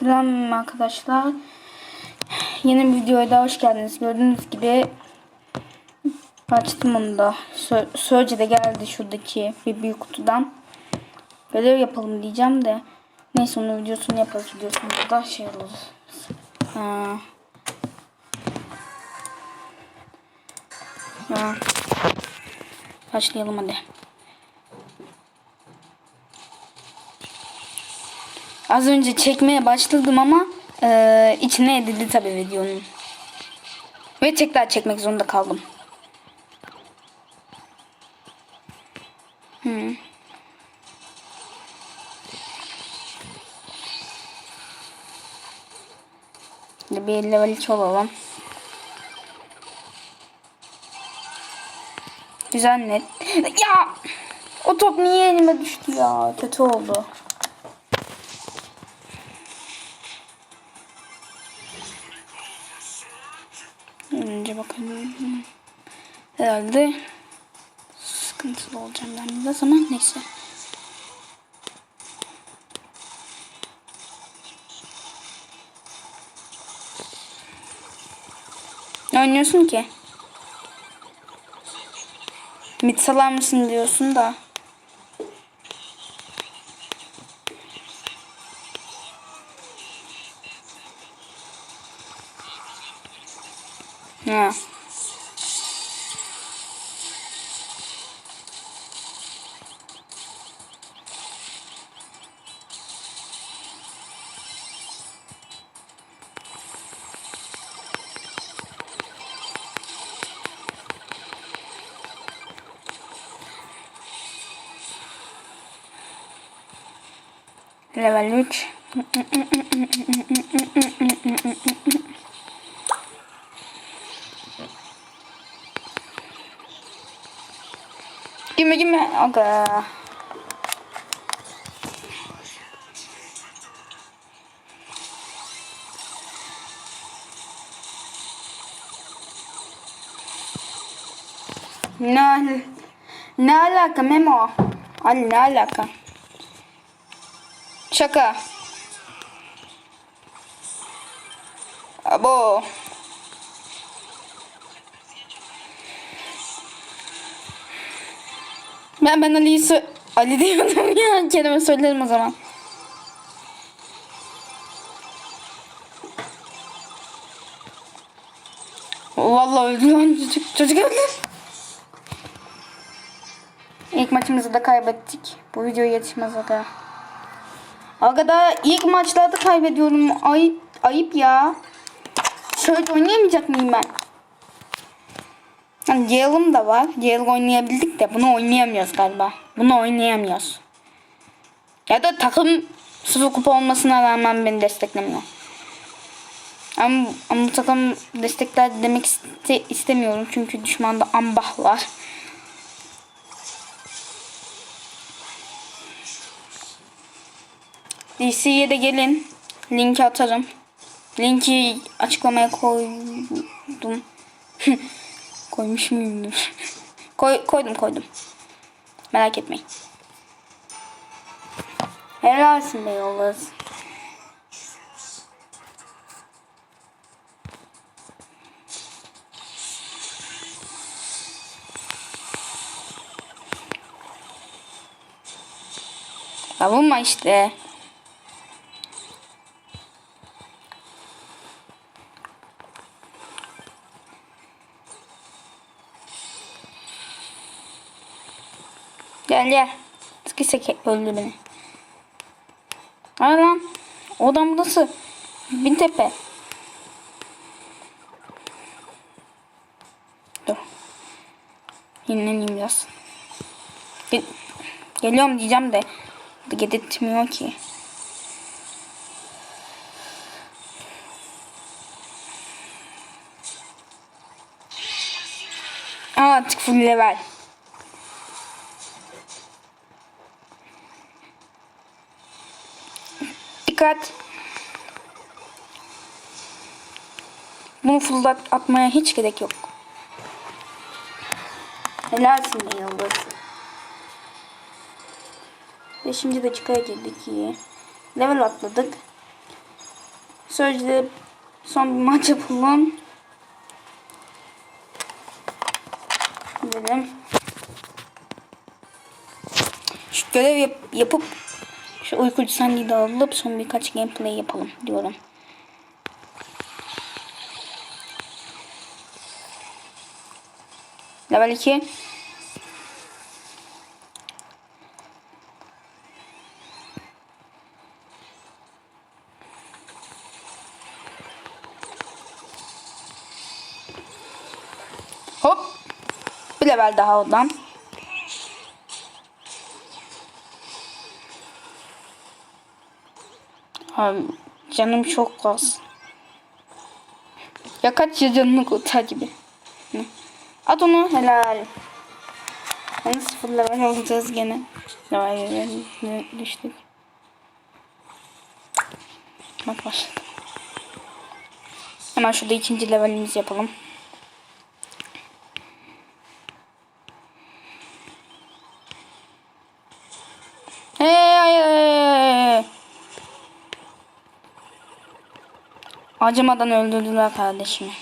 Selam arkadaşlar. Yeni bir videoya da hoş geldiniz. Gördüğünüz gibi açtım onu da. Sö- Sözce de geldi şuradaki bir büyük kutudan. Görev yapalım diyeceğim de. Neyse onun videosunu yaparız. Videosunda da şey olur. Ha. Ha. Başlayalım hadi. Az önce çekmeye başladım ama e, içine edildi tabii videonun. Ve tekrar çekmek zorunda kaldım. Hmm. Bir level 2 olalım. Güzel net. Ya! O top niye elime düştü ya? Kötü oldu. Önce bakalım. Herhalde sıkıntılı olacağım ben biraz ama neyse. Ne oynuyorsun ki? Mid salar mısın diyorsun da. Level 3. Gimme gimme. Aga. Ne, ne alaka Memo? Ali ne alaka? Şaka. Abo. Ben ben Ali'yi sö- Ali diyordum ya. Kendime söylerim o zaman. Vallahi öldü lan çocuk. Çocuk öldü. İlk maçımızı da kaybettik. Bu video yetişmez aga. Aga da ilk maçlarda kaybediyorum. Ayıp, ayıp ya. Şöyle oynayamayacak mıyım ben? Hani Gale'ım da var. Gale oynayabildik de bunu oynayamıyoruz galiba. Bunu oynayamıyoruz. Ya da takım sıfır kupa olmasına rağmen beni desteklemiyor. Ama, ama bu takım destekler demek iste, istemiyorum. Çünkü düşmanda ambah var. DC'ye de gelin. Linki atarım. Linki açıklamaya koydum. Koymuş muyumdur? Koy, koydum koydum. Merak etmeyin. Helalsin be yollarız. Savunma işte. Gel gel. Seke öldü beni. Ay lan. O adam burası. Bin tepe. Dur. Yenileneyim biraz. Gel Geliyorum diyeceğim de. Getirtmiyor ki. Aa, artık full level. Dikkat. Bunu fırlat atmaya hiç gerek yok. Helalsin be yıldız. Beşinci dakikaya girdik iyi. Level atladık. Sözde son bir maç yapalım. Dedim. Şu görev yap- yapıp şu uykucu sandığı da alıp son birkaç gameplay yapalım diyorum. Level 2. Hop. Bir level daha oradan. Abi canım çok az. Ya kaç ya canını kurtar gibi. At onu helal. Yani sıfır level olacağız gene. Level düştük. Bak başladı. Hemen şurada ikinci levelimizi yapalım. Acımadan öldürdüler kardeşimi.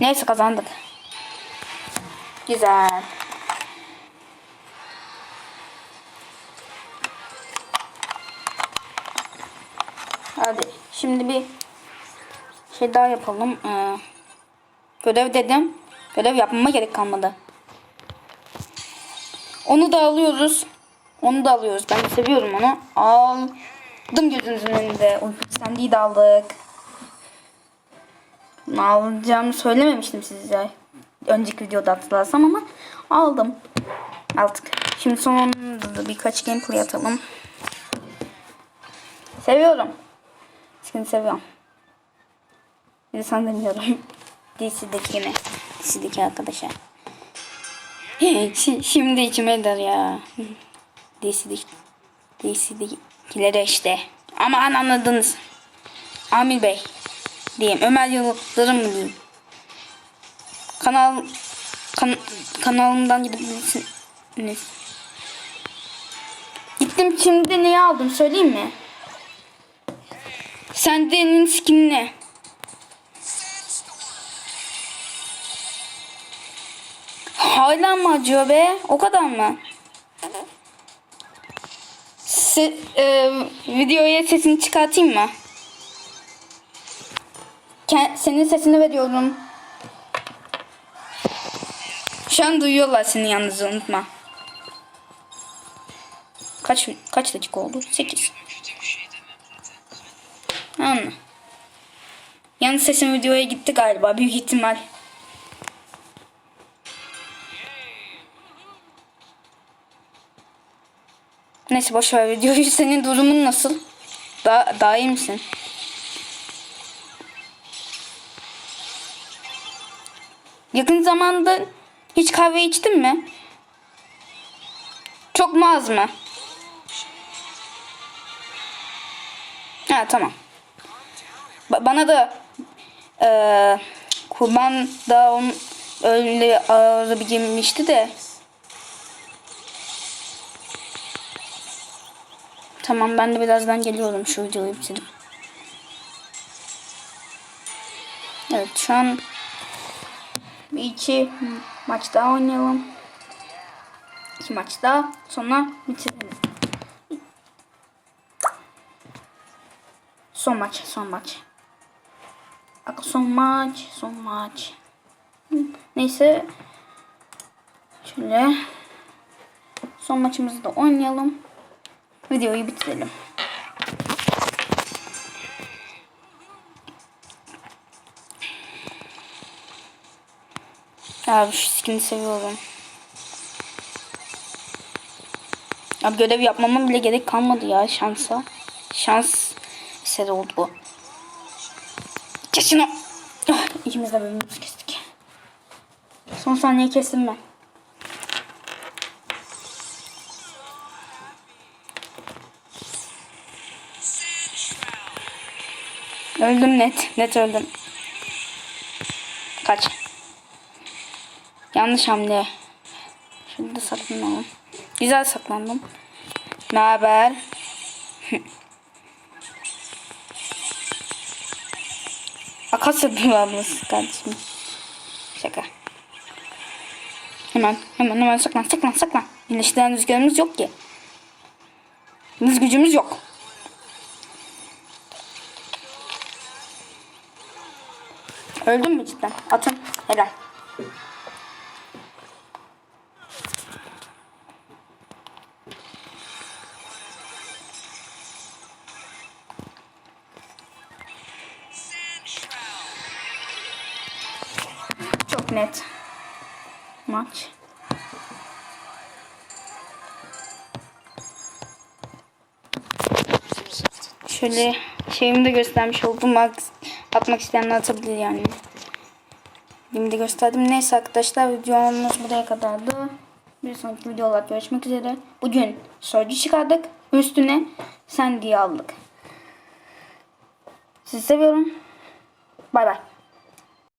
Neyse kazandık. Güzel. Hadi şimdi bir şey daha yapalım. Ee, görev dedim. Görev yapmama gerek kalmadı. Onu da alıyoruz. Onu da alıyoruz. Ben seviyorum onu. Aldım gözünüzün önünde. Uyku sendiği de aldık. Bunu alacağımı söylememiştim size. Önceki videoda hatırlarsam ama aldım. Aldık. Şimdi sonunda da birkaç gameplay atalım. Seviyorum. Seni seviyorum. Bir de sen demiyorum. DC'deki yine. DC'deki arkadaşa. Şi- Şimdi içime eder ya. DC'deki DC'dekileri işte. Ama anladınız. Amil Bey diyeyim. Ömer Yıldırım mı diyeyim. Kanal kan, kanalımdan gidebilirsiniz. Gittim şimdi neyi aldım söyleyeyim mi? Sende'nin skinini. Hala mı acıyor be? O kadar mı? Se, e, videoya sesini çıkartayım mı? Ke- senin sesini veriyorum. Şu an duyuyorlar seni yalnız unutma. Kaç kaç dakika oldu? 8. Anla. Yalnız sesim videoya gitti galiba büyük ihtimal. Neyse boş ver videoyu. Senin durumun nasıl? Daha, daha iyi misin? Yakın zamanda hiç kahve içtin mi? Çok mu az mı? Ha tamam. Ba- bana da eee kurban da on öyle ağır bir girmişti de. Tamam ben de birazdan geliyorum şu videoyu bitirip. Evet şu an bir iki maç daha oynayalım. İki maç daha sonra bitirelim. Son maç, son maç. Son maç, son maç. Neyse. Şöyle. Son maçımızı da oynayalım. Videoyu bitirelim. Abi şu skin'i seviyorum. Abi görev yapmama bile gerek kalmadı ya şansa. Şans eseri oldu bu. Kes şunu. Ah, İkimiz de bölümümüzü kestik. Son saniye kestim ben. Öldüm net. Net öldüm. Kaç. Yanlış hamle. Şurada saklanalım. Güzel saklandım. Ne haber? Takas yapıyorlarmış kardeşim. Şaka. Hemen hemen hemen saklan saklan saklan. İyileştiren rüzgarımız yok ki. Hız gücümüz yok. Öldün mü cidden? Atın. Helal. Çok net. Maç. Şöyle şeyimi de göstermiş oldum. Bak, Atmak isteyenler atabilir yani. Şimdi gösterdim. Neyse arkadaşlar videomuz buraya kadardı. Bir sonraki videolarda görüşmek üzere. Bugün sorucu çıkardık. Üstüne sen aldık. Sizi seviyorum. Bay bay.